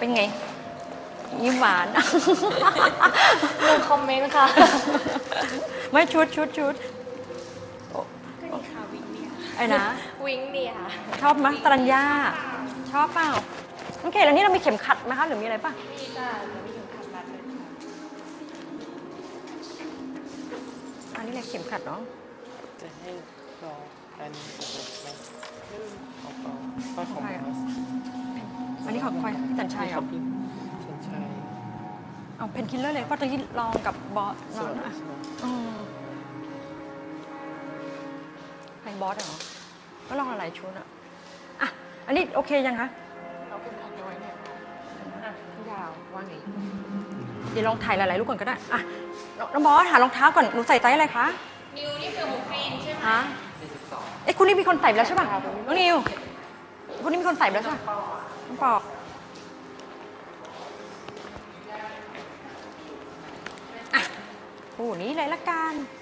เป็นไง ยิ้มหวานหนึ่งคอมเมนต์ค่ะไม่ชุดชุดชุดก็นี่ค่ะวิงเนี่ยไอ้นะวิงเนี่ยค่ะชอบไหมยตรัญญาชอบเปล่าโอเคแล้วนี่เรามีเข็มขัดไหมคะหรือมีอะไรป่ะมีจ้าเดี๋ยวมีถึงขับรัดเลยค่ะอันนี้แหละเข็มขัดเนาะจะให้รออันนี้ไหมเอาเปล่าก็ของใคร อะมัสอันนี้ของใครพี่จันชัยเหรอพี่ชันชัยเอาเพนคิลเลอร์เลยก็จะที่ลองกับบอสสลอวังสดีนะสวัสดีอืมใครบอสเหรอก็ลองหลายชุดอะอะ อันนี้โอเคยังคะเอาเป็นพันเอาไว้เนี่ยอะพี่ดาวว่าไงเดี๋ยวลองถ่ายหลายๆรูปก่อนก็ได้อะน้องน้องบอสหารองเท้าก่อนหนูใส่ไซส์อะไรคะนิวนี่คือหมูครีนใช่ไหมฮะเอ้คุณนี่มีคนใส่ไปแล้วใช่ป่ะน้องนิวคุณนี่มีคนใส่ไปแล้วใช่ป่ะน้อง ปอกอะโอ้นี้เลยละกันมัน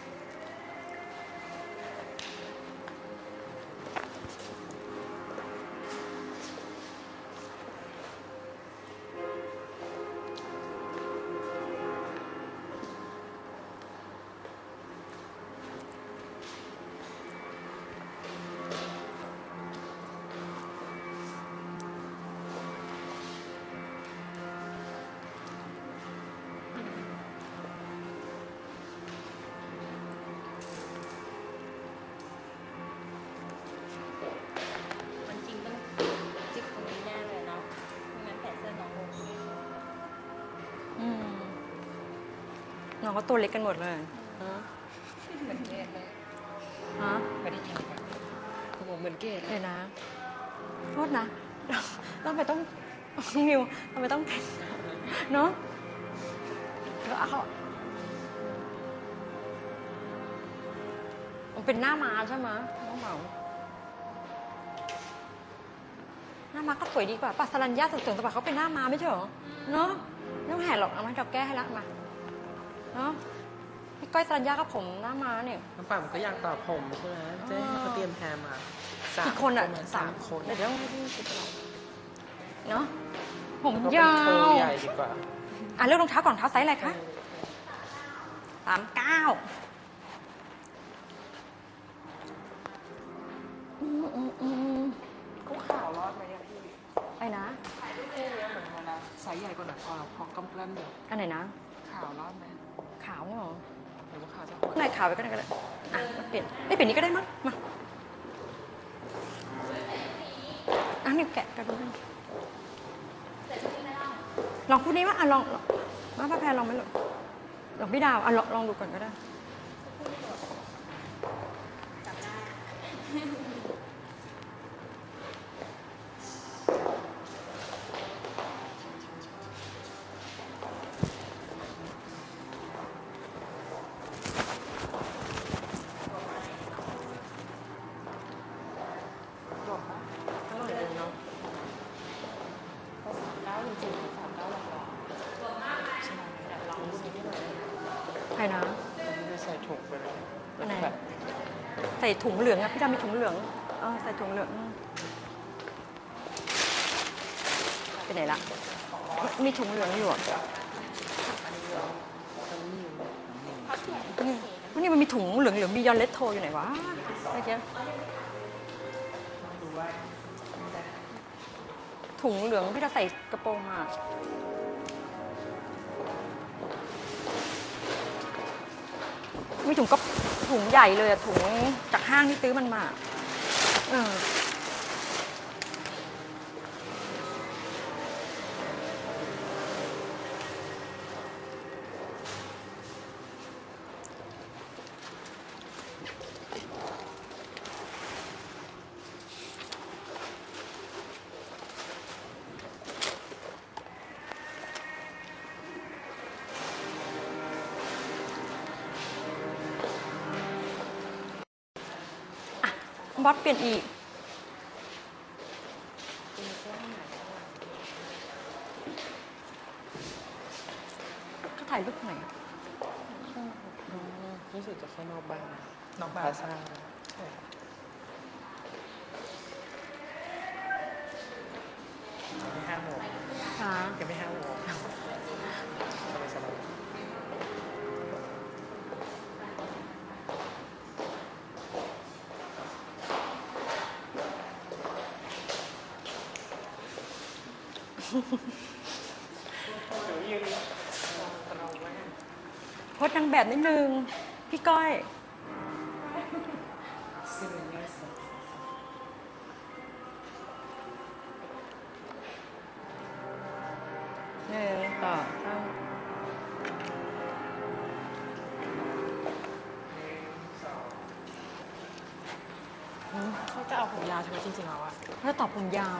น้องก็ตัวเล็กกันหมดเลยฮะเหมือนเกดเลยฮะไม่ได้ยินครับเขาบอกเหมือนเกดเดี๋ยวนะโทษนะเราไปต้องนิวทำไมต้องเป็นเนาะแล้วเอามันเป็นหน้าม้าใช่ไหมน้องเหมา หน้าม้าก็สวยดีกว่าปัสรัญญาสุดสวยสบัดเขาเป็นหน้าม้าไม่ใช่เหรอ เนาะไม่ต้องแห่หรอกเอามาให้เราแก้ให้ละมา เนาะพี่ก้อยสรัญญาก็ผมหน้าม้าเนี่ย น้ำป่ามันก็อยากต่อผมใช่ไหมเจ๊ให้เขาเตรียมแฮร์มาสามกี่คนอะประมาณสาสามมคนเดี๋ยวต้องให้พี่คิดเราเนาะผมแล้วก็ยาเป็นเทอวร์ใหญ่ดีกว่า อะเลือกรองเท้าก่อนเท้าไซส์อะไรคะสามเก้าอืมอืมอืมเขาข่าวรอดไหมเนี่ยพี่ไอ้นะ คู่เนี้ยเหมือนกันนะไซส์ใหญ่กว่าหนังกว่าพอกำลังเดียวอันไหนนะข่าวรอดไหมขาวเนี่ยเหรอหรือว่าข่าวจะหดไหนขาวไปก็ได้ก็ได้อะมาเปลี่ยนไม่เปลี่ยนนี้ก็ได้มั้งมาอะนี่แกะกระดูกลองคู่นี้ว่าอะลองลองมาพระแพรลองไหมลูกลองพี่ดาวอะลองลองดูก่อนก็ได้หลบนะอร่อยเลยเนาะภาษาเก้าจริงๆภาษาเก้าหลักๆใช่อยากลองดูสิพี่หน่อยได้ไหม ใครนะ อันนี้จะใส่ถุงไปเลย อันไหน แบบ ใส่ถุงเหลืองอะพี่ดำมีถุงเหลืองเออใส่ถุงเหลืองไปไหนละมีถุงเหลืองอยู่อะอันนี้เหรออันนี้อยู่นี่มันมีถุงเหลืองเหลืองบียอนเลตโทอยู่ไหนวะเมื่อกี้ถุงเหลืองพี่จะใส่กระโปรงมามีถุงก็ ถุงใหญ่เลยอะถุงจากห้างที่ซื้อมันมา เออ บอสเปลี่ยนอีกเขาถ่ายรูปไหนอะรู้สึกจะแค่นอกบ้านนอกบ้านพาซ่าใช่ห้าโมงค่ะยังไม่ห้าโมง เดี๋ยวยืนตรงไว้โพสต์นางแบบนิดนึง พี่ก้อยซึ่งง่ายสุดหนึ่งต่อสามเขาจะเอาผมยาวใช่ไหมจริงๆแล้วอะถ้าตอบผมยาว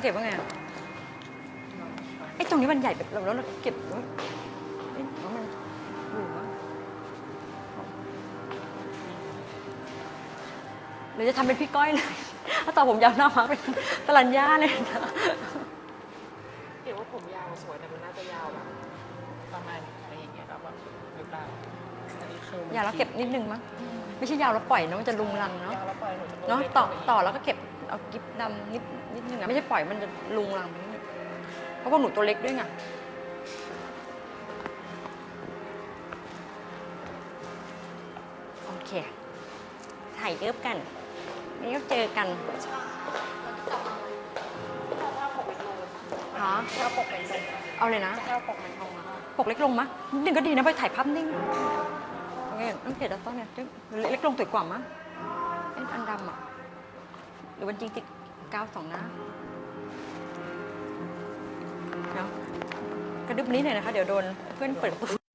เก็บว่าไงอะ ตรงนี้มันใหญ่แบบเราแล้วเราเก็บไว้เอ๊ะหรือว่ามันอยู่วะหรือจะทำเป็นพี่ก้อยเลยถ้าตอบผมยาวหน้ามาเป็นตลัญญาเลยนะเห็นว่าผมยาวสวยแต่มันน่าจะยาวแบบประมาณอะไรอย่างเงี้ยแล้วแบบหรือเปล่าอันนี้คือยาวแล้วเก็บนิดนึงมั้งไม่ใช่ยาวแล้วปล่อยนะมันจะลุงลังเนาะยาวแล้วปล่อยหนูจะเนาะลดต่อไปกต่อแล้วก็เก็บเอากิ๊บดำนิดนิดนึงอะไม่ใช่ปล่อยมันจะลุงลังไปนิดนึงเพ ราะว่าหนูตัวเล็กด้วยไง โอเค ถ่ายเอิบกัน นี่ก็เจอกันฮะถ้าปกเป็นเซนเอาเลยนะ จะเอาปกเป็นทองปกเล็กลงมะนิดนึงก็ดีนะไปถ่ายภาพนิ่งโอเคต้องเขียนแล้วต้นเนี่ยเล็กลงสวยกว่ามั้งเอ็นอันดำอะ หรือวันจริงติดกาวสองหน้า เนาะกระดึบนี้หน่อยนะคะ เดี๋ยวโดนเพื่อนเปิดประตู